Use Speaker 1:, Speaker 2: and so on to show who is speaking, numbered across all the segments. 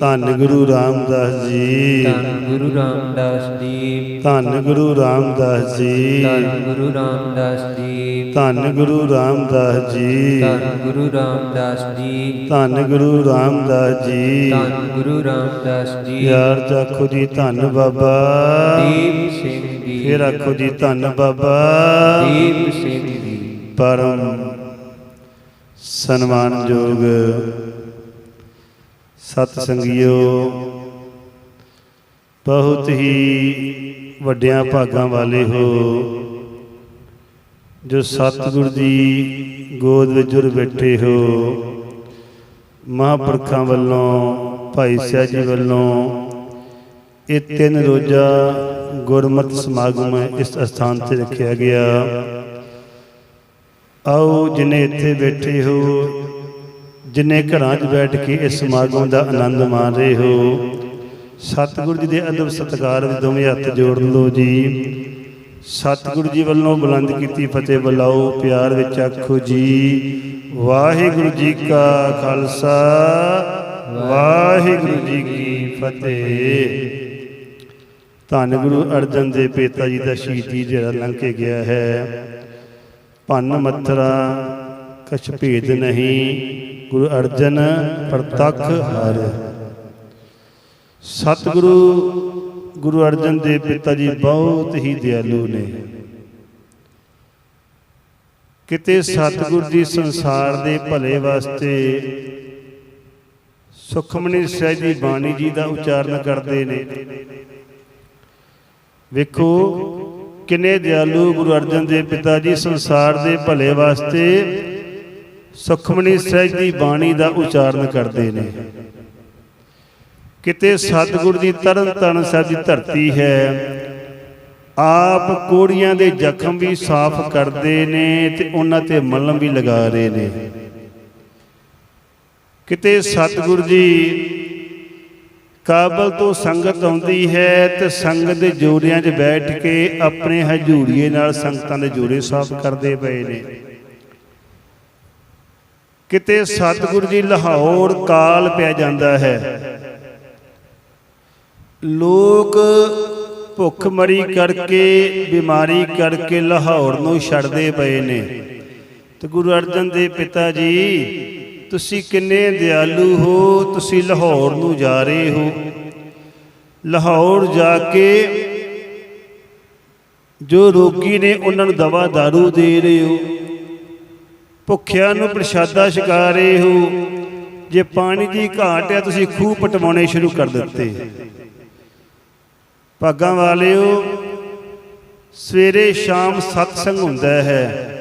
Speaker 1: ਧੰਨ ਗੁਰੂ ਰਾਮਦਾਸ ਜੀ।
Speaker 2: ਧੰਨ ਗੁਰੂ ਰਾਮਦਾਸ ਜੀ।
Speaker 1: ਧੰਨ ਗੁਰੂ ਰਾਮਦਾਸ ਜੀ।
Speaker 2: ਧੰਨ ਗੁਰੂ ਰਾਮਦਾਸ ਜੀ।
Speaker 1: ਧੰਨ ਗੁਰੂ ਰਾਮਦਾਸ ਜੀ।
Speaker 2: ਧੰਨ ਗੁਰੂ ਰਾਮਦਾਸ ਜੀ।
Speaker 1: ਧੰਨ ਗੁਰੂ ਰਾਮਦਾਸ ਜੀ।
Speaker 2: ਧੰਨ ਗੁਰੂ ਰਾਮਦਾਸ ਜੀ।
Speaker 1: ਯਾਰ ਜਾਖੋ ਜੀ ਧੰਨ ਬਾਬਾ।
Speaker 2: ਦੀਪ ਸਿੰਘ ਜੀ।
Speaker 1: ਫਿਰ ਆਖੋ ਜੀ ਧੰਨ ਬਾਬਾ।
Speaker 2: ਦੀਪ ਸਿੰਘ ਜੀ।
Speaker 1: ਪਰਮ ਸਨਮਾਨਯੋਗ ਸਤ ਸੰਗਿਓ। ਬਹੁਤ ਹੀ ਵੱਡਿਆਂ ਭਾਗਾਂ ਵਾਲੇ ਹੋ। ਜੋ ਸਤਿਗੁਰ ਦੀ ਗੋਦ ਵਿੱਚ ਜੁਰ ਬੈਠੇ ਹੋ। ਮਹਾਂਪੁਰਖਾਂ ਵੱਲੋਂ, ਭਾਈ ਸਾਹਿਬ ਜੀ ਵੱਲੋਂ ਇਹ ਤਿੰਨ ਰੋਜ਼ਾ ਗੁਰਮਤਿ ਸਮਾਗਮ ਇਸ ਸਥਾਨ ਤੇ ਰੱਖਿਆ ਗਿਆ। ਆਓ ਜਿਨੇ ਇੱਥੇ ਬੈਠੇ ਹੋ ਜਿਨੇ ਘਰਾਂ 'ਚ ਬੈਠ ਕੇ ਇਸ ਸਮਾਗਮ ਦਾ ਆਨੰਦ ਮਾਣ ਰਹੇ ਹੋ, ਸਤਿਗੁਰੂ ਜੀ ਦੇ ਅਦਬ ਸਤਿਕਾਰ ਵਿੱਚ ਦੋਵੇਂ ਹੱਥ ਜੋੜ ਲਓ ਜੀ। ਸਤਿਗੁਰੂ ਜੀ ਵੱਲੋਂ ਬੁਲੰਦ ਕੀਤੀ ਫਤਿਹ ਬੁਲਾਓ, ਪਿਆਰ ਵਿੱਚ ਆਖੋ ਜੀ। ਵਾਹਿਗੁਰੂ ਜੀ ਕਾ ਖਾਲਸਾ, ਵਾਹਿਗੁਰੂ ਜੀ ਕੀ ਫਤਿਹ। ਧੰਨ ਗੁਰੂ ਅਰਜਨ ਦੇਵ ਪਿਤਾ ਜੀ ਦਾ ਸ਼ਹੀਦੀ ਜਿਹੜਾ ਲੰਘ ਕੇ ਗਿਆ ਹੈ। ਭੰਨ ਮੱਥਰਾ, ਕਛ ਭੇਦ ਨਹੀਂ। ਗੁਰੂ ਅਰਜਨ ਪ੍ਰਤੱਖ ਹਰ। ਸਤਿਗੁਰੂ ਗੁਰੂ ਅਰਜਨ ਦੇ ਪਿਤਾ ਜੀ ਬਹੁਤ ਹੀ ਦਿਆਲੂ ਨੇ। ਕਿਤੇ ਸਤਿਗੁਰ ਜੀ ਸੰਸਾਰ ਦੇ ਭਲੇ ਵਾਸਤੇ ਸੁਖਮਨੀ ਸਾਹਿਬ ਦੀ ਬਾਣੀ ਜੀ ਦਾ ਉਚਾਰਨ ਕਰਦੇ ਨੇ। ਵੇਖੋ ਕਿੰਨੇ ਦਿਆਲੂ ਗੁਰੂ ਅਰਜਨ ਦੇਵ ਪਿਤਾ ਜੀ ਸੰਸਾਰ ਦੇ ਭਲੇ ਵਾਸਤੇ ਸੁਖਮਨੀ ਸਹਿਜ ਦੀ ਬਾਣੀ ਦਾ ਉਚਾਰਨ ਕਰਦੇ ਨੇ। ਕਿਤੇ ਸਤਿਗੁਰ ਦੀ ਤਰਨ ਤਰਨ ਸਾਹਿਬ ਦੀ ਧਰਤੀ ਹੈ, ਆਪ ਕੋੜੀਆਂ ਦੇ ਜ਼ਖਮ ਵੀ ਸਾਫ਼ ਕਰਦੇ ਨੇ ਤੇ ਉਹਨਾਂ ਤੇ ਮਲਮ ਵੀ ਲਗਾ ਰਹੇ ਨੇ। ਕਿਤੇ ਸਤਿਗੁਰ ਜੀ ਕਾਬਲ ਤੋਂ ਸੰਗਤ ਆਉਂਦੀ ਹੈ ਤੇ ਸੰਗਤ ਦੇ ਜੋੜਿਆਂ 'ਚ ਬੈਠ ਕੇ ਆਪਣੇ ਹਜੂਰੀਏ ਨਾਲ ਸੰਗਤਾਂ ਦੇ ਜੋੜੇ ਸਾਫ਼ ਕਰਦੇ ਪਏ ਨੇ। ਕਿਤੇ ਸਤਿਗੁਰੂ ਜੀ ਲਾਹੌਰ ਕਾਲ ਪਿਆ ਜਾਂਦਾ ਹੈ। ਲੋਕ ਭੁੱਖ ਮਰੀ ਕਰਕੇ, ਬਿਮਾਰੀ ਕਰਕੇ ਲਾਹੌਰ ਨੂੰ ਛੱਡਦੇ ਪਏ ਨੇ। ਤੇ ਗੁਰੂ ਅਰਜਨ ਦੇ ਪਿਤਾ ਜੀ, ਤੁਸੀਂ ਕਿੰਨੇ ਦਿਆਲੂ ਹੋ, ਤੁਸੀਂ ਲਾਹੌਰ ਨੂੰ ਜਾ ਰਹੇ ਹੋ। ਲਾਹੌਰ ਜਾ ਕੇ ਜੋ ਰੋਗੀ ਨੇ, ਉਹਨਾਂ ਨੂੰ ਦਵਾ दारू ਦੇ ਰਹੇ ਹੋ। ਭੁੱਖਿਆਂ ਨੂੰ ਪ੍ਰਸ਼ਾਦਾ ਛਕਾ ਰਹੇ ਹੋ। ਜੇ ਪਾਣੀ ਦੀ ਘਾਟ ਹੈ, ਤੁਸੀਂ ਖੂਹ ਪਟਵਾਉਣੇ ਸ਼ੁਰੂ ਕਰ ਦਿੱਤੇ। ਭਾਗਾਂ ਵਾਲਿਓ, ਸਵੇਰੇ ਸ਼ਾਮ ਸਤਸੰਗ ਹੁੰਦਾ ਹੈ।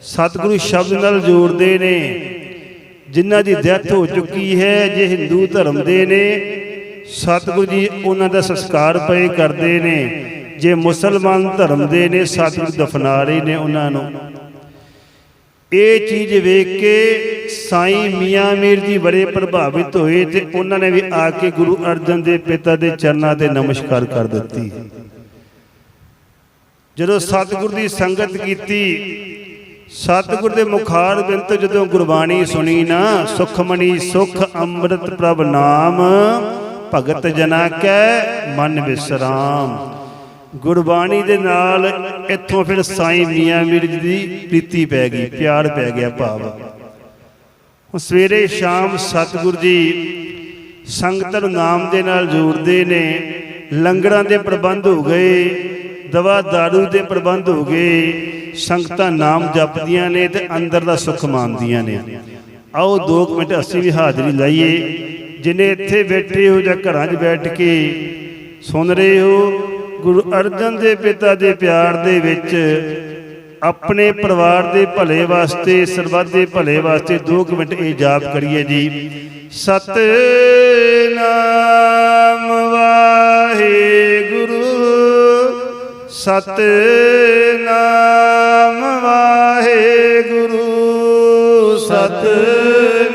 Speaker 1: ਸਤਿਗੁਰੂ ਸ਼ਬਦ ਨਾਲ ਜੋੜਦੇ ਨੇ। ਜਿਨ੍ਹਾਂ ਦੀ ਡੈਥ ਹੋ ਚੁੱਕੀ ਹੈ, ਜੇ ਹਿੰਦੂ ਧਰਮ ਦੇ ਨੇ, ਸਤਿਗੁਰੂ ਜੀ ਉਹਨਾਂ ਦਾ ਸੰਸਕਾਰ ਪਏ ਕਰਦੇ ਨੇ। ਜੇ ਮੁਸਲਮਾਨ ਧਰਮ ਦੇ ਨੇ, ਸਤਿਗੁਰੂ ਦਫਨਾ ਰਹੇ ਨੇ ਉਹਨਾਂ ਨੂੰ। ਇਹ ਚੀਜ਼ ਵੇਖ ਕੇ ਸਾਈਂ ਮੀਆਂ ਮੀਰ ਜੀ ਬੜੇ ਪ੍ਰਭਾਵਿਤ ਹੋਏ ਤੇ ਉਹਨਾਂ ਨੇ ਵੀ ਆ ਕੇ ਗੁਰੂ ਅਰਜਨ ਦੇ ਪਿਤਾ ਦੇ ਚਰਨਾਂ ਤੇ ਨਮਸਕਾਰ ਕਰ ਦਿੱਤੀ। ਜਦੋਂ ਸਤਿਗੁਰ ਦੀ ਸੰਗਤ ਕੀਤੀ, ਸਤਿਗੁਰ ਦੇ ਮੁਖਾਰ ਬਿੰਤ ਜਦੋਂ ਗੁਰਬਾਣੀ ਸੁਣੀ ਨਾ ਸੁਖਮਣੀ ਸੁਖ ਅੰਮ੍ਰਿਤ ਪ੍ਰਭ ਨਾਮ, ਭਗਤ ਜਨਾ ਕੈ ਮਨ ਵਿਸਰਾਮ ਗੁਰਬਾਣੀ ਦੇ ਨਾਲ ਇੱਥੋਂ ਫਿਰ ਸਾਈਂ ਮੀਆਂ ਮੀਰ ਜੀ ਦੀ ਪ੍ਰੀਤੀ ਪੈ ਗਈ, ਪਿਆਰ ਪੈ ਗਿਆ ਭਾਵ। ਹੁਣ ਸਵੇਰੇ ਸ਼ਾਮ ਸਤਿਗੁਰ ਜੀ ਸੰਗਤ ਨੂੰ ਨਾਮ ਦੇ ਨਾਲ ਜੋੜਦੇ ਨੇ ਲੰਗਰਾਂ ਦੇ ਪ੍ਰਬੰਧ ਹੋ ਗਏ, ਦਵਾ ਦਾਰੂ ਦੇ ਪ੍ਰਬੰਧ ਹੋ ਗਏ, ਸੰਗਤਾਂ ਨਾਮ ਜਪਦੀਆਂ ਨੇ ਤੇ ਅੰਦਰ ਦਾ ਸੁੱਖ ਮਾਣਦੀਆਂ ਨੇ। ਆਓ 2 ਮਿੰਟ ਅਸੀਂ ਵੀ ਹਾਜ਼ਰੀ ਲਾਈਏ, ਜਿਨੇ ਇੱਥੇ ਬੈਠੇ ਹੋ ਜਾਂ ਘਰਾਂ 'ਚ ਬੈਠ ਕੇ ਸੁਣ ਰਹੇ ਹੋ ਗੁਰੂ ਅਰਜਨ ਦੇ ਪਿਤਾ ਦੇ ਪਿਆਰ ਦੇ ਵਿੱਚ ਆਪਣੇ ਪਰਿਵਾਰ ਦੇ ਭਲੇ ਵਾਸਤੇ, ਸਰਬੱਤ ਦੇ ਭਲੇ ਵਾਸਤੇ 2 ਮਿੰਟ ਇਹ ਜਾਪ ਕਰੀਏ ਜੀ। ਸਤਨਾਮ ਵਾਹਿਗੁਰੂ ਸਤਨਾਮ ਵਾਹਿਗੁਰੂ ਸਤਨਾਮ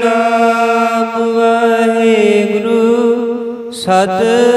Speaker 2: ਵਾਹਿਗੁਰੂ ਸਤਨਾਮ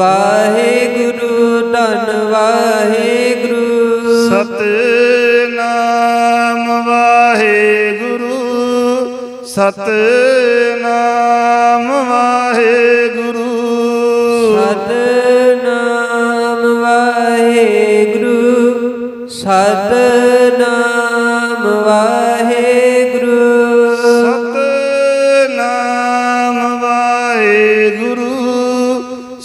Speaker 2: ਵਾਹਿਗੁਰੂ ਧੰਨ ਵਾਹਿਗੁਰੂ।
Speaker 1: ਸਤਨਾਮ ਵਾਹਿਗੁਰੂ ਸਤਨਾਮ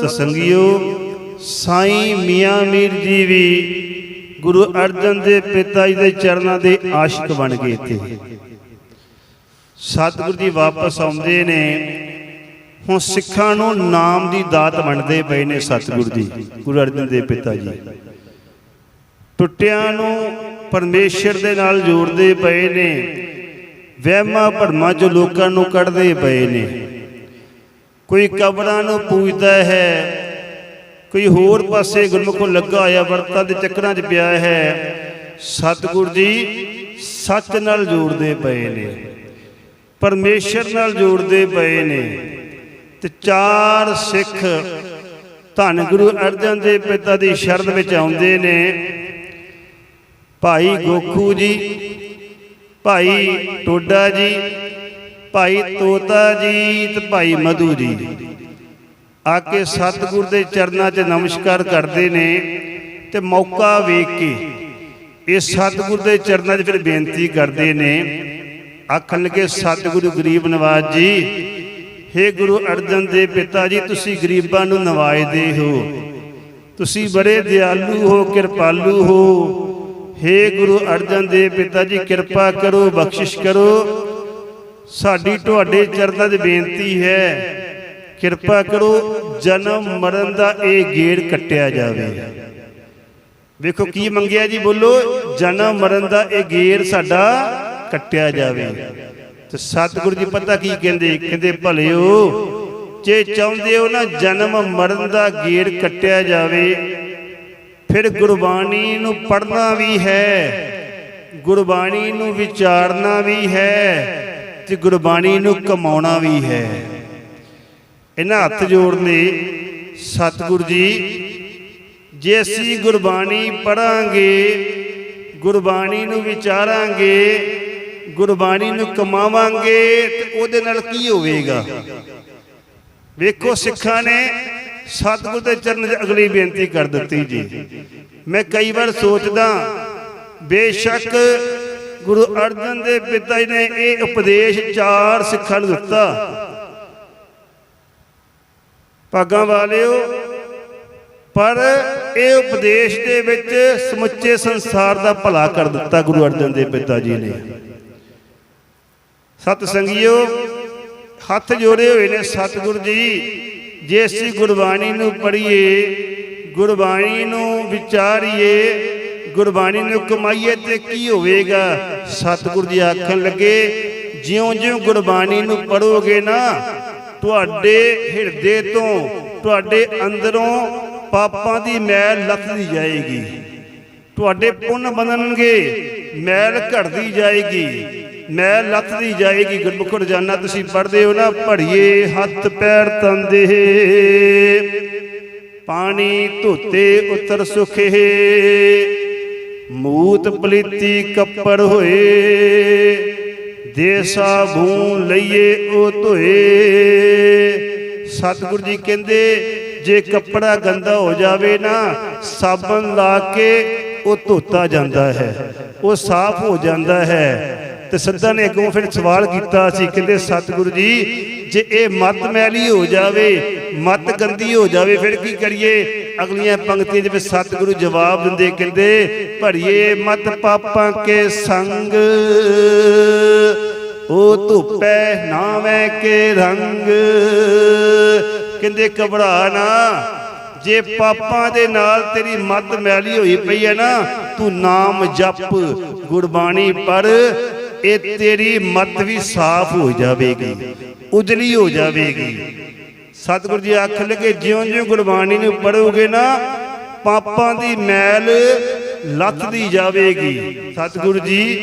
Speaker 1: ਸਤ ਸੰਗਿਓ, ਸਾਈਂ ਮੀਆਂ ਮੀਰ ਜੀ ਵੀ ਗੁਰੂ ਅਰਜਨ ਦੇ ਪਿਤਾ ਜੀ ਦੇ ਚਰਨਾਂ ਦੇ ਆਸ਼ਿਕ ਬਣ ਗਏ ਇੱਥੇ। ਸਤਿਗੁਰੂ ਜੀ ਵਾਪਸ ਆਉਂਦੇ ਨੇ, ਹੁਣ ਸਿੱਖਾਂ ਨੂੰ ਨਾਮ ਦੀ ਦਾਤ ਵੰਡਦੇ ਪਏ ਨੇ ਸਤਿਗੁਰੂ ਜੀ, ਗੁਰੂ ਅਰਜਨ ਦੇ ਪਿਤਾ ਜੀ। ਟੁੱਟਿਆਂ ਨੂੰ ਪਰਮੇਸ਼ਰ ਦੇ ਨਾਲ ਜੋੜਦੇ ਪਏ ਨੇ, ਵਹਿਮਾਂ ਭਰਮਾਂ ਚੋਂ ਲੋਕਾਂ ਨੂੰ ਕੱਢਦੇ ਪਏ ਨੇ। ਕੋਈ ਕਬਰਾਂ ਨੂੰ ਪੂਜਦਾ ਹੈ, ਕੋਈ ਹੋਰ ਪਾਸੇ ਗੁਰਮੁਖੋਂ ਲੱਗਾ ਹੋਇਆ ਵਰਤਾਂ ਦੇ ਚੱਕਰਾਂ 'ਚ ਪਿਆ ਹੈ, ਸਤਿਗੁਰ ਜੀ ਸੱਚ ਨਾਲ ਜੋੜਦੇ ਪਏ ਨੇ, ਪਰਮੇਸ਼ਰ ਨਾਲ ਜੋੜਦੇ ਪਏ ਨੇ, ਤੇ ਚਾਰ ਸਿੱਖ ਧੰਨ ਗੁਰੂ ਅਰਜਨ ਦੇਵ ਪਿਤਾ ਦੀ ਸ਼ਰਨ ਵਿੱਚ ਆਉਂਦੇ ਨੇ। ਭਾਈ ਗੋਖੂ ਜੀ, ਭਾਈ ਟੋਡਾ ਜੀ ਭਾਈ ਤੋਤਾ ਜੀ ਤੇ ਭਾਈ ਮਧੂ ਜੀ। ਆ ਕੇ ਸਤਿਗੁਰ ਦੇ ਚਰਨਾਂ 'ਚ ਨਮਸਕਾਰ ਕਰਦੇ ਨੇ ਤੇ ਮੌਕਾ ਵੇਖ ਕੇ ਇਹ ਸਤਿਗੁਰ ਦੇ ਚਰਨਾਂ 'ਚ ਫਿਰ ਬੇਨਤੀ ਕਰਦੇ ਨੇ, ਆਖਣ ਲੱਗੇ, ਸਤਿਗੁਰੂ ਗਰੀਬ ਨਵਾਜ ਜੀ, ਹੇ ਗੁਰੂ ਅਰਜਨ ਦੇ ਪਿਤਾ ਜੀ, ਤੁਸੀਂ ਗਰੀਬਾਂ ਨੂੰ ਨਵਾਜਦੇ ਹੋ। ਤੁਸੀਂ ਬੜੇ ਦਿਆਲੂ ਹੋ, ਕਿਰਪਾਲੂ ਹੋ। ਹੇ ਗੁਰੂ ਅਰਜਨ ਦੇ ਪਿਤਾ ਜੀ, ਕਿਰਪਾ ਕਰੋ, ਬਖਸ਼ਿਸ਼ ਕਰੋ। ਸਾਡੀ ਤੁਹਾਡੇ ਚਰਨਾਂ 'ਚ ਬੇਨਤੀ ਹੈ, ਕਿਰਪਾ ਕਰੋ ਜਨਮ ਮਰਨ ਦਾ ਇਹ ਗੇੜ ਕੱਟਿਆ ਜਾਵੇ। ਵੇਖੋ ਕੀ ਮੰਗਿਆ ਜੀ, ਬੋਲੋ, ਜਨਮ ਮਰਨ ਦਾ ਇਹ ਗੇੜ ਸਾਡਾ ਕੱਟਿਆ ਜਾਵੇ। ਤੇ ਸਤਿਗੁਰੂ ਜੀ ਪਤਾ ਕੀ ਕਹਿੰਦੇ ਕਹਿੰਦੇ ਭਲਿਓ, ਜੇ ਚਾਹੁੰਦੇ ਹੋ ਨਾ ਜਨਮ ਮਰਨ ਦਾ ਗੇੜ ਕੱਟਿਆ ਜਾਵੇ, ਫਿਰ ਗੁਰਬਾਣੀ ਨੂੰ ਪੜ੍ਹਨਾ ਵੀ ਹੈ, ਗੁਰਬਾਣੀ ਨੂੰ ਵਿਚਾਰਨਾ ਵੀ ਹੈ ਤੇ ਗੁਰਬਾਣੀ ਨੂੰ ਕਮਾਉਣਾ ਵੀ ਹੈ। ਇਹਨਾਂ ਹੱਥ ਜੋੜਨੇ ਸਤਿਗੁਰੂ ਜੀ, ਜੇ ਅਸੀਂ ਗੁਰਬਾਣੀ ਪੜਾਂਗੇ ਗੁਰਬਾਣੀ ਨੂੰ ਵਿਚਾਰਾਂਗੇ, ਗੁਰਬਾਣੀ ਨੂੰ ਕਮਾਵਾਂਗੇ, ਤੇ ਉਹਦੇ ਨਾਲ ਕੀ ਹੋਵੇਗਾ? ਵੇਖੋ ਸਿੱਖਾਂ ਨੇ ਸਤਿਗੁਰ ਦੇ ਚਰਨ 'ਚ ਅਗਲੀ ਬੇਨਤੀ ਕਰ ਦਿੱਤੀ ਜੀ। ਮੈਂ ਕਈ ਵਾਰ ਸੋਚਦਾ, ਬੇਸ਼ੱਕ ਗੁਰੂ ਅਰਜਨ ਦੇ ਪਿਤਾ ਜੀ ਨੇ ਇਹ ਉਪਦੇਸ਼ ਚਾਰ ਸਿੱਖਾਂ ਨੂੰ ਦਿੱਤਾ। ਭਾਗਾਂ ਵਾਲਿਓ, ਪਰ ਇਹ ਉਪਦੇਸ਼ ਦੇ ਵਿੱਚ ਸਮੁੱਚੇ ਸੰਸਾਰ ਦਾ ਭਲਾ ਕਰ ਦਿੱਤਾ ਗੁਰੂ ਅਰਜਨ ਦੇਵ ਪਿਤਾ ਜੀ ਨੇ। ਸਤ ਸੰਗਿਓ, ਹੱਥ ਜੋੜੇ ਹੋਏ ਨੇ ਸਤਿਗੁਰ ਜੀ। ਜੇ ਅਸੀਂ ਗੁਰਬਾਣੀ ਨੂੰ ਪੜ੍ਹੀਏ, ਗੁਰਬਾਣੀ ਨੂੰ ਵਿਚਾਰੀਏ ਗੁਰਬਾਣੀ ਨੂੰ ਕਮਾਈਏ ਤੇ ਕੀ ਹੋਵੇਗਾ? ਸਤਿਗੁਰ ਜੀ ਆਖਣ ਲੱਗੇ, ਜਿਉਂ-ਜਿਉਂ ਗੁਰਬਾਣੀ ਨੂੰ ਪੜੋਗੇ ਨਾ, ਤੁਹਾਡੇ ਹਿਰਦੇ ਤੋਂ, ਤੁਹਾਡੇ ਅੰਦਰੋਂ ਪਾਪਾਂ ਦੀ ਮੈਲ ਲੱਥਦੀ ਜਾਏਗੀ। ਤੁਹਾਡੇ ਪੁੰਨ ਬਣਨਗੇ, ਮੈਲ ਘਟਦੀ ਜਾਏਗੀ, ਮੈਲ ਲੱਥਦੀ ਜਾਏਗੀ। ਗੁਰਮੁਖ ਰੋਜ਼ਾਨਾ ਤੁਸੀਂ ਪੜ੍ਹਦੇ ਹੋ ਨਾ ਭੜੀਏ ਹੱਥ ਪੈਰ ਤੰਦੇ ਪਾਣੀ ਧੋਤੇ ਉਤਰ ਸੁਖੇ। ਮੂਤ ਪਲੀਤੀ ਕੱਪੜ ਹੋਏ ਦੇ ਸਾਬੂਨ ਲਈਏ ਉਹ ਧੋਏ। ਸਤਿਗੁਰੂ ਜੀ ਕਹਿੰਦੇ, ਜੇ ਕੱਪੜਾ ਗੰਦਾ ਹੋ ਜਾਵੇ ਨਾ, ਸਾਬਣ ਲਾ ਕੇ ਉਹ ਧੋਤਾ ਜਾਂਦਾ ਹੈ, ਉਹ ਸਾਫ਼ ਹੋ ਜਾਂਦਾ ਹੈ। ਤੇ ਸਿੱਧਾ ਨੇ ਅੱਗੋਂ ਫਿਰ ਸਵਾਲ ਕੀਤਾ ਸੀ, ਕਹਿੰਦੇ, ਸਤਿਗੁਰੂ ਜੀ, ਜੇ ਇਹ ਮਤ ਮੈਲੀ ਹੋ ਜਾਵੇ, ਮਤ ਗੰਦੀ ਹੋ ਜਾਵੇ, ਫਿਰ ਕੀ ਕਰੀਏ? ਅਗਲੀਆਂ ਪੰਕਤੀਆਂ ਦੇ ਵਿੱਚ ਸਤਿਗੁਰੂ ਜਵਾਬ ਦਿੰਦੇ ਕਹਿੰਦੇ ਭੜੀਏ ਮਤ ਪਾਪਾਂ ਕੇ ਸੰਗ, ਉਹ ਧੁੱਪੈ ਨਾਵੇਂ ਕੇ ਰੰਗ। ਕਹਿੰਦੇ, ਘਬਰਾ ਨਾ, ਜੇ ਪਾਪਾਂ ਦੇ ਨਾਲ ਤੇਰੀ ਮਤ ਮੈਲੀ ਹੋਈ ਪਈ ਹੈ ਨਾ, ਤੂੰ ਨਾਮ ਜਪ, ਗੁਰਬਾਣੀ ਪੜ ਇਹ ਤੇਰੀ ਮਤ ਵੀ ਸਾਫ਼ ਹੋ ਜਾਵੇਗੀ, ਉਜਲੀ ਹੋ ਜਾਵੇਗੀ। ਸਤਿਗੁਰੂ ਜੀ ਆਖ ਲਗੇ, ਜਿਉਂ-ਜਿਉਂ ਗੁਰਬਾਣੀ ਨੂੰ ਪੜੋਗੇ ਨਾ, ਪਾਪਾਂ ਦੀ ਮੈਲ ਲੱਥਦੀ ਜਾਵੇਗੀ। ਸਤਿਗੁਰੂ ਜੀ,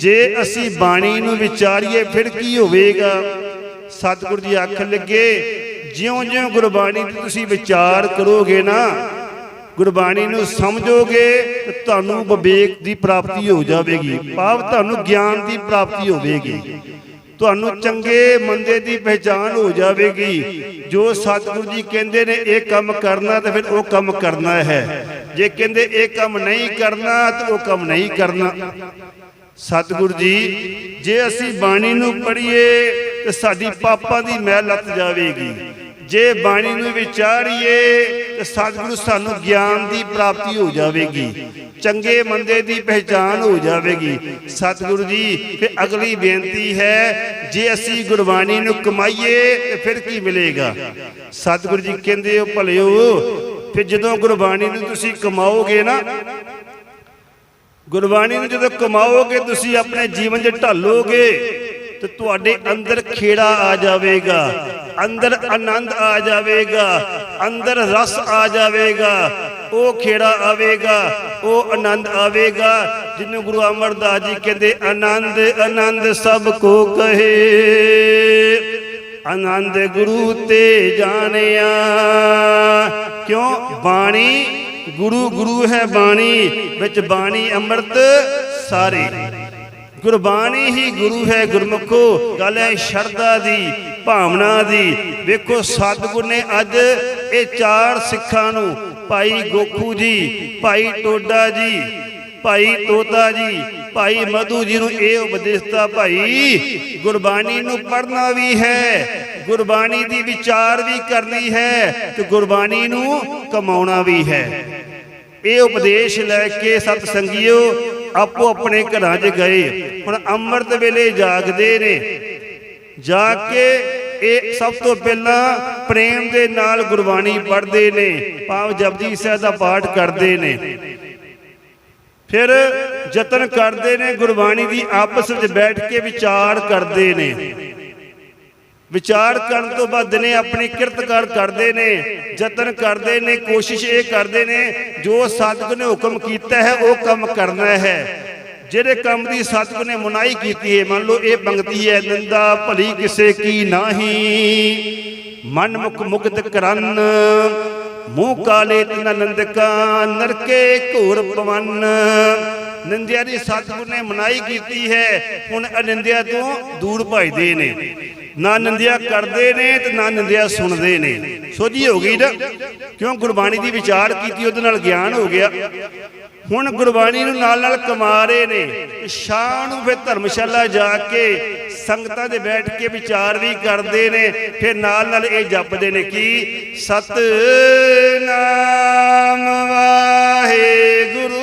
Speaker 1: ਜੇ ਅਸੀਂ ਬਾਣੀ ਨੂੰ ਵਿਚਾਰੀਏ, ਫਿਰ ਕੀ ਹੋਵੇਗਾ? ਸਤਿਗੁਰੂ ਜੀ ਆਖ ਲੱਗੇ, ਜਿਉਂ-ਜਿਉਂ ਗੁਰਬਾਣੀ ਦੀ ਤੁਸੀਂ ਵਿਚਾਰ ਕਰੋਗੇ ਨਾ, ਗੁਰਬਾਣੀ ਨੂੰ ਸਮਝੋਗੇ, ਤੇ ਤੁਹਾਨੂੰ ਵਿਵੇਕ ਦੀ ਪ੍ਰਾਪਤੀ ਹੋ ਜਾਵੇਗੀ। ਭਾਵ ਤੁਹਾਨੂੰ ਗਿਆਨ ਦੀ ਪ੍ਰਾਪਤੀ ਹੋਵੇਗੀ। ਤੁਹਾਨੂੰ ਚੰਗੇ ਮੰਦੇ ਦੀ ਪਹਿਚਾਨ ਹੋ ਜਾਵੇਗੀ। ਜੋ ਸਤਿਗੁਰੂ ਜੀ ਕਹਿੰਦੇ ਨੇ, ਇਹ ਕੰਮ ਕਰਨਾ ਤੇ ਫਿਰ ਉਹ ਕੰਮ ਕਰਨਾ ਹੈ। ਜੇ ਕਹਿੰਦੇ ਇਹ ਕੰਮ ਨਹੀਂ ਕਰਨਾ, ਤੇ ਉਹ ਕੰਮ ਨਹੀਂ ਕਰਨਾ। ਸਤਿਗੁਰੂ ਜੀ, ਜੇ ਅਸੀਂ ਬਾਣੀ ਨੂੰ ਪੜ੍ਹੀਏ, ਤੇ ਸਾਡੀ ਪਾਪਾਂ ਦੀ ਮੈਲ ਲੱਤ ਜਾਵੇਗੀ। ਜੇ ਬਾਣੀ ਨੂੰ ਵਿਚਾਰੀਏ ਤੇ ਸਤਿਗੁਰੂ ਸਾਨੂੰ ਗਿਆਨ ਦੀ ਪ੍ਰਾਪਤੀ ਹੋ ਜਾਵੇਗੀ, ਚੰਗੇ ਮੰਦੇ ਦੀ ਪਹਿਚਾਨ ਹੋ ਜਾਵੇਗੀ। ਸਤਿਗੁਰੂ ਜੀ, ਫਿਰ ਅਗਲੀ ਬੇਨਤੀ ਹੈ, ਜੇ ਅਸੀਂ ਗੁਰਬਾਣੀ ਨੂੰ ਕਮਾਈਏ ਤੇ ਫਿਰ ਕੀ ਮਿਲੇਗਾ? ਸਤਿਗੁਰੂ ਜੀ ਕਹਿੰਦੇ ਹੋ, ਭਲਿਓ, ਫਿਰ ਜਦੋਂ ਗੁਰਬਾਣੀ ਨੂੰ ਤੁਸੀਂ ਕਮਾਓਗੇ ਨਾ, ਗੁਰਬਾਣੀ ਨੂੰ ਜਦੋਂ ਕਮਾਓਗੇ, ਤੁਸੀਂ ਆਪਣੇ ਜੀਵਨ 'ਚ ਢਾਲੋਗੇ, ਤੇ ਤੁਹਾਡੇ ਅੰਦਰ ਖੇੜਾ ਆ ਜਾਵੇਗਾ। ਅੰਦਰ ਆਨੰਦ ਆ ਜਾਵੇਗਾ, ਅੰਦਰ ਰਸ ਆ ਜਾਵੇਗਾ, ਉਹ ਖੇੜਾ ਆਵੇਗਾ, ਉਹ ਆਨੰਦ ਆਵੇਗਾ, ਜਿਹਨੂੰ ਗੁਰੂ ਅਮਰਦਾਸ ਜੀ ਕਹਿੰਦੇ, ਆਨੰਦ ਆਨੰਦ ਸਭ ਕੋ ਕਹੇ, ਆਨੰਦ ਗੁਰੂ ਤੇ ਜਾਣਿਆ, ਕਿਉਂ? ਬਾਣੀ, ਗੁਰੂ ਗੁਰੂ ਹੈ ਬਾਣੀ, ਵਿੱਚ ਬਾਣੀ ਅੰਮ੍ਰਿਤ ਸਾਰੇ ਗੁਰਬਾਣੀ ਹੀ ਗੁਰੂ ਹੈ ਗੁਰਮੁਖੋ, ਗੱਲ ਹੈ ਸ਼ਰਧਾ ਦੀ, ਭਾਵਨਾ ਦੀ। ਵੇਖੋ ਸਤਿਗੁਰ ਨੇ ਅੱਜ ਇਹ ਚਾਰ ਸਿੱਖਾਂ ਨੂੰ, ਭਾਈ ਗੋਖੂ ਜੀ, ਭਾਈ ਟੋਡਾ ਜੀ, ਭਾਈ ਤੋਤਾ ਜੀ, ਭਾਈ ਮਧੂ ਜੀ ਨੂੰ ਇਹ ਉਪਦੇਸ਼ਤਾ ਭਾਈ ਗੁਰਬਾਣੀ ਨੂੰ ਪੜ੍ਹਨਾ ਵੀ ਹੈ, ਗੁਰਬਾਣੀ ਦੀ ਵਿਚਾਰ ਵੀ ਕਰਨੀ ਹੈ ਤੇ ਗੁਰਬਾਣੀ ਨੂੰ ਕਮਾਉਣਾ ਵੀ ਹੈ। ਇਹ ਉਪਦੇਸ਼ ਲੈ ਕੇ ਸਤ ਸੰਗਿਓ ਆਪੋ ਆਪਣੇ ਘਰਾਂ 'ਚ ਗਏ। ਹੁਣ ਅੰਮ੍ਰਿਤ ਵੇਲੇ ਜਾਗਦੇ ਨੇ। ਜਾ ਕੇ ਇਹ ਸਭ ਤੋਂ ਪਹਿਲਾਂ ਪ੍ਰੇਮ ਦੇ ਨਾਲ ਗੁਰਬਾਣੀ ਪੜ੍ਹਦੇ ਨੇ। ਭਾਵ ਜਪਜੀ ਸਾਹਿਬ ਦਾ ਪਾਠ ਕਰਦੇ ਨੇ। ਫਿਰ ਯਤਨ ਕਰਦੇ ਨੇ, ਗੁਰਬਾਣੀ ਦੀ ਆਪਸ ਵਿੱਚ ਬੈਠ ਕੇ ਵਿਚਾਰ ਕਰਦੇ ਨੇ। ਵਿਚਾਰ ਕਰਨ ਤੋਂ ਬਾਅਦ ਦਿਨੇ ਆਪਣੀ ਕਿਰਤਕਾਰ ਕਰਦੇ ਨੇ, ਯਤਨ ਕਰਦੇ ਨੇ, ਕੋਸ਼ਿਸ਼ ਇਹ ਕਰਦੇ ਨੇ, ਜੋ ਸਤਿਗੁਰ ਨੇ ਹੁਕਮ ਕੀਤਾ ਹੈ, ਉਹ ਕੰਮ ਕਰਨਾ ਹੈ। ਜਿਹੜੇ ਕੰਮ ਦੀ ਸਤਿਗੁਰ ਨੇ ਮਨਾਹੀ ਕੀਤੀ ਹੈ, ਮੰਨ ਲਓ ਇਹ ਬੰਗਤੀ ਹੈ, ਨਿੰਦਾ ਭਲੀ ਕਿਸੇ ਕੀ ਨਾਹੀ, ਮਨ ਮੁਖ ਮੁਕਤ ਕਰਨ, ਮੂੰਹ ਕਾਲੇ ਤਿਨ ਨੰਦਕਾ ਨਰਕੇ ਘੋਰ ਪਵਨ ਨਿੰਦਿਆ ਦੀ ਸਤਿਗੁਰ ਨੇ ਮਨਾਹੀ ਕੀਤੀ ਹੈ। ਹੁਣ ਅਨਿੰਦਿਆ ਤੋਂ ਦੂਰ ਭਜਦੇ ਨੇ। ਨਾ ਨਿੰਦਿਆ ਕਰਦੇ ਨੇ ਤੇ ਨਾ ਨਿੰਦਿਆ ਸੁਣਦੇ ਨੇ। ਸੋਝੀ ਹੋ ਗਈ ਨਾ। ਕਿਉਂ ਗੁਰਬਾਣੀ ਦੀ ਵਿਚਾਰ ਕੀਤੀ? ਉਹਦੇ ਨਾਲ ਗਿਆਨ ਹੋ ਗਿਆ। ਹੁਣ ਗੁਰਬਾਣੀ ਨੂੰ ਨਾਲ ਨਾਲ ਕਮਾ ਰਹੇ ਨੇ। ਸ਼ਾਮ ਨੂੰ ਫਿਰ ਧਰਮਸ਼ਾਲਾ ਜਾ ਕੇ ਸੰਗਤਾਂ ਦੇ ਬੈਠ ਕੇ ਵਿਚਾਰ ਵੀ ਕਰਦੇ ਨੇ। ਫਿਰ ਨਾਲ ਨਾਲ ਇਹ ਜਪਦੇ ਨੇ ਕਿ ਸਤ ਨਾਮ ਵਾਹਿਗੁਰੂ।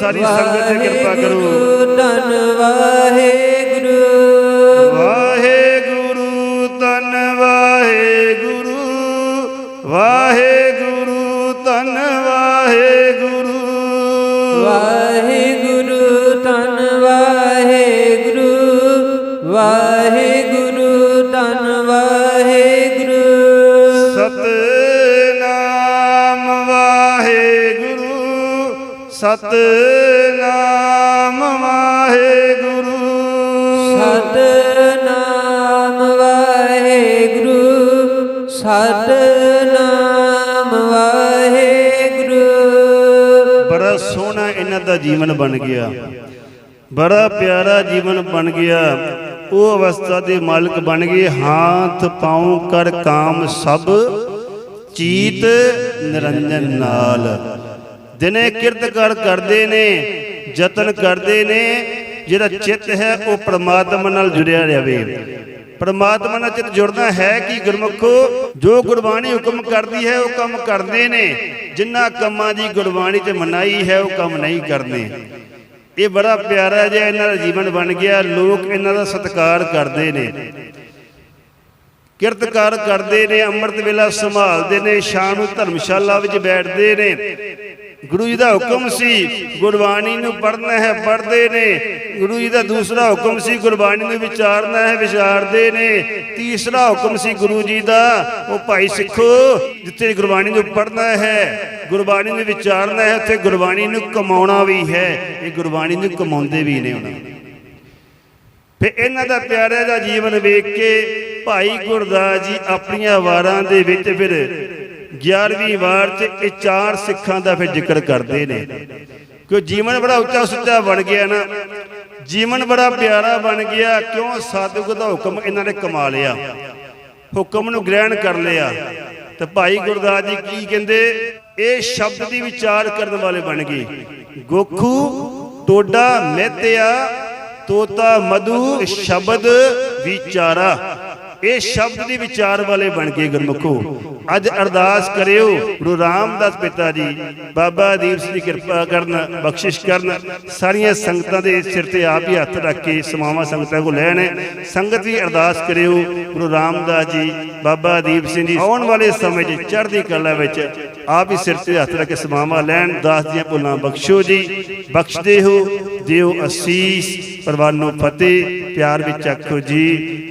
Speaker 1: ਸਾਰੀ ਸੰਗਤ ਤੇ ਕਿਰਪਾ ਕਰੋ।
Speaker 2: ਵਾਹਿਗੁਰੂ,
Speaker 1: ਸਤਨਾਮ ਵਾਹਿਗੁਰੂ। ਬੜਾ ਸੋਹਣਾ ਇਹਨਾਂ ਦਾ ਜੀਵਨ ਬਣ ਗਿਆ। ਬੜਾ ਪਿਆਰਾ ਜੀਵਨ ਬਣ ਗਿਆ। ਉਹ ਅਵਸਥਾ ਦੇ ਮਾਲਕ ਬਣ ਗਏ। ਹਾਥ ਪਾਉ ਕਰ ਕਾਮ ਸਭ, ਚੀਤ ਨਿਰੰਜਨ ਨਾਲ। ਦਿਨੇ ਕਿਰਤ ਕਰ ਕਰਦੇ ਨੇ, ਯਤਨ ਕਰਦੇ ਨੇ। ਜਿਹੜਾ ਚਿੱਤ ਹੈ, ਉਹ ਪ੍ਰਮਾਤਮਾ ਨਾਲ ਜੁੜਿਆ ਰਹੇ। ਪਰਮਾਤਮਾ ਨਾਲ ਚਿੱਤ ਜੁੜਨਾ ਹੈ ਕਿ ਗੁਰਮੁਖੋ ਜੋ ਗੁਰਬਾਣੀ ਹੁਕਮ ਕਰਦੀ ਹੈ, ਉਹ ਕੰਮ ਕਰਦੇ ਨੇ। ਜਿੰਨਾ ਕੰਮਾਂ ਦੀ ਗੁਰਬਾਣੀ ਤੇ ਮਨਾਈ ਹੈ, ਉਹ ਕੰਮ ਨਹੀਂ ਕਰਦੇ। ਇਹ ਬੜਾ ਪਿਆਰਾ ਜਿਹਾ ਇਹਨਾਂ ਦਾ ਜੀਵਨ ਬਣ ਗਿਆ। ਲੋਕ ਇਹਨਾਂ ਦਾ ਸਤਿਕਾਰ ਕਰਦੇ ਨੇ। ਕਿਰਤਕਾਰ ਕਰਦੇ ਨੇ, ਅੰਮ੍ਰਿਤ ਵੇਲਾ ਸੰਭਾਲਦੇ ਨੇ, ਸ਼ਾਮ ਨੂੰ ਧਰਮਸ਼ਾਲਾ ਵਿੱਚ ਬੈਠਦੇ ਨੇ। ਗੁਰੂ ਜੀ ਦਾ ਹੁਕਮ ਸੀ, ਗੁਰਬਾਣੀ ਨੂੰ ਪੜ੍ਹਨਾ ਹੈ, ਪੜ੍ਹਦੇ ਨੇ। ਗੁਰੂ ਜੀ ਦਾ ਦੂਸਰਾ ਹੁਕਮ ਸੀ, ਗੁਰਬਾਣੀ ਨੂੰ ਵਿਚਾਰਨਾ ਹੈ, ਵਿਚਾਰਦੇ ਨੇ। ਤੀਸਰਾ ਹੁਕਮ ਸੀ ਗੁਰੂ ਜੀ ਦਾ, ਉਹ ਭਾਈ ਸਿੱਖੋ, ਜਿੱਥੇ ਗੁਰਬਾਣੀ ਨੂੰ ਪੜ੍ਹਨਾ ਹੈ, ਗੁਰਬਾਣੀ ਨੂੰ ਵਿਚਾਰਨਾ ਹੈ, ਉੱਥੇ ਗੁਰਬਾਣੀ ਨੂੰ ਕਮਾਉਣਾ ਵੀ ਹੈ। ਇਹ ਗੁਰਬਾਣੀ ਨੂੰ ਕਮਾਉਂਦੇ ਵੀ ਨੇ ਉਹਨਾਂ। ਫਿਰ ਇਹਨਾਂ ਦਾ ਪਿਆਰਿਆਂ ਦਾ ਜੀਵਨ ਵੇਖ ਕੇ ਭਾਈ ਗੁਰਦਾਸ ਜੀ ਆਪਣੀਆਂ ਵਾਰਾਂ ਦੇ ਵਿੱਚ ਫਿਰ 11ਵੀਂ ਵਾਰ 'ਚ ਇਹ ਚਾਰ ਸਿੱਖਾਂ ਦਾ ਫਿਰ ਜ਼ਿਕਰ ਕਰਦੇ ਨੇ। ਕਿਉਂ ਜੀਵਨ ਬੜਾ ਉੱਚਾ ਸੁੱਚਾ ਬਣ ਗਿਆ ਨਾ। ਜੀਵਨ ਬੜਾ ਪਿਆਰਾ ਬਣ ਗਿਆ, ਕਿਉਂ ਸਤਿਗੁਰ ਦਾ ਹੁਕਮ ਇਹਨਾਂ ਨੇ ਕਮਾ ਲਿਆ। ਹੁਕਮ ਨੂੰ ਗ੍ਰਹਿਣ ਕਰ ਲਿਆ। ਤੇ ਭਾਈ ਗੁਰਦਾਸ ਜੀ ਕੀ ਕਹਿੰਦੇ, ਇਹ ਸ਼ਬਦ ਦੀ ਵਿਚਾਰ ਕਰਨ ਵਾਲੇ ਬਣ ਗਏ। ਗੋਖੂ, ਟੋਡਾ, ਮਹਿਤਿਆ, ਤੋਤਾ, ਮਧੂ, ਸ਼ਬਦ, ਵਿਚਾਰਾ। ਇਹ ਸ਼ਬਦ ਦੀ ਵਿਚਾਰ ਵਾਲੇ ਬਣ ਕੇ ਗੁਰਮੁਖੋ। ਅੱਜ ਅਰਦਾਸ ਕਰਿਓ, ਗੁਰੂ ਰਾਮਦਾਸ ਪਿਤਾ ਜੀ, ਬਾਬਾ ਦੀਪ ਸਿੰਘ ਦੀ ਕਿਰਪਾ ਕਰਨ, ਬਖਸ਼ਿਸ਼ ਕਰਨ, ਸਾਰੀਆਂ ਸੰਗਤਾਂ ਦੇ ਸਿਰ ਤੇ ਆਪ ਹੀ ਹੱਥ ਰੱਖ ਕੇ ਸਮਾਵਾਂ ਸੰਗਤਾਂ ਕੋ ਲੈਣ। ਸੰਗਤ ਵੀ ਅਰਦਾਸ ਕਰਿਓ, ਗੁਰੂ ਰਾਮਦਾਸ ਜੀ, ਬਾਬਾ ਦੀਪ ਸਿੰਘ ਜੀ, ਆਉਣ ਵਾਲੇ ਸਮੇਂ 'ਚ ਚੜ੍ਹਦੀ ਕਲਾ ਵਿੱਚ ਆਪ ਹੀ ਸਿਰ ਤੇ ਹੱਥ ਰੱਖ ਕੇ ਸਮਾਵਾਂ ਲੈਣ। ਦਾਸ ਦੀਆਂ ਭੁੱਲਾਂ ਬਖਸ਼ੋ ਜੀ, ਬਖਸ਼ਦੇ ਹੋ, ਦਿਓ ਅਸੀਸ, ਪਰਵਾਨੋ ਫਤਿਹ, ਪਿਆਰ ਵਿੱਚ ਆਖੋ ਜੀ।